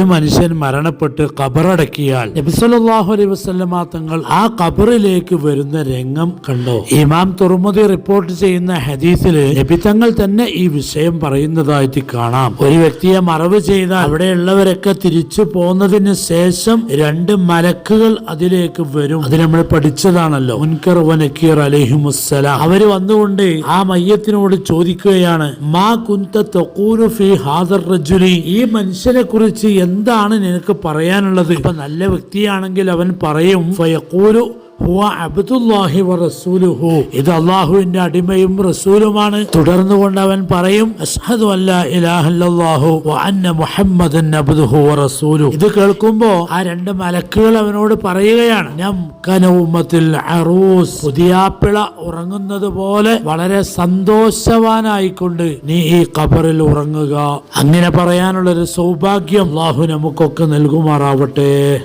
ഒരു മനുഷ്യൻ മരണപ്പെട്ട് കബറടക്കിയാൽ നബിസല്ലാഹു അലൈഹി വസല്ലമ തങ്ങൾ ആ കബറിലേക്ക് വരുന്ന രംഗം കണ്ടോ? ഇമാം തുറമുദി റിപ്പോർട്ട് ചെയ്യുന്ന ഹദീസിൽ നബി തങ്ങൾ തന്നെ ഈ വിഷയം പറയുന്നതായിട്ട് കാണാം. ഒരു വ്യക്തിയെ മറവ് ചെയ്താൽ അവിടെയുള്ളവരൊക്കെ തിരിച്ചു പോന്നതിന് ശേഷം രണ്ട് മലക്കുകൾ അതിലേക്ക് വരും. അത് നമ്മൾ പഠിച്ചതാണല്ലോ. മുൻകർ വനക്കീർ അലഹിമുസ്സലാം. അവർ വന്നുകൊണ്ട് ആ മയ്യത്തിനോട് ചോദിക്കുകയാണ് മാ കുന്ത ഫി ഹാദർ റജുലി? ഈ മനുഷ്യനെ കുറിച്ച് എന്താണ് നിനക്ക് പറയാനുള്ളത്? ഇപ്പൊ നല്ല വ്യക്തിയാണെങ്കിൽ അവൻ പറയും ഹുവ അബ്ദുല്ലാഹി വ റസൂലുഹു. ഇത് അള്ളാഹുവിന്റെ അടിമയും റസൂലുമാണ്. തുടർന്ന് കൊണ്ട് അവൻ പറയും അഷ്ഹദു അല്ലാ ഇലാഹ വ അന്ന മുഹമ്മദൻ അബ്ദുഹു വ റസൂലു. ഇത് കേൾക്കുമ്പോ ആ രണ്ട് മലക്കുകൾ അവനോട് പറയുകയാണ് ഞംകന ഉമ്മത്തിൽ അറൂസ്. പുതിയാപ്പിള ഉറങ്ങുന്നത് പോലെ വളരെ സന്തോഷവാനായിക്കൊണ്ട് നീ ഈ കബറിൽ ഉറങ്ങുക. അങ്ങനെ പറയാനുള്ള ഒരു സൗഭാഗ്യം അള്ളാഹു നമുക്കൊക്കെ നൽകുമാറാവട്ടെ.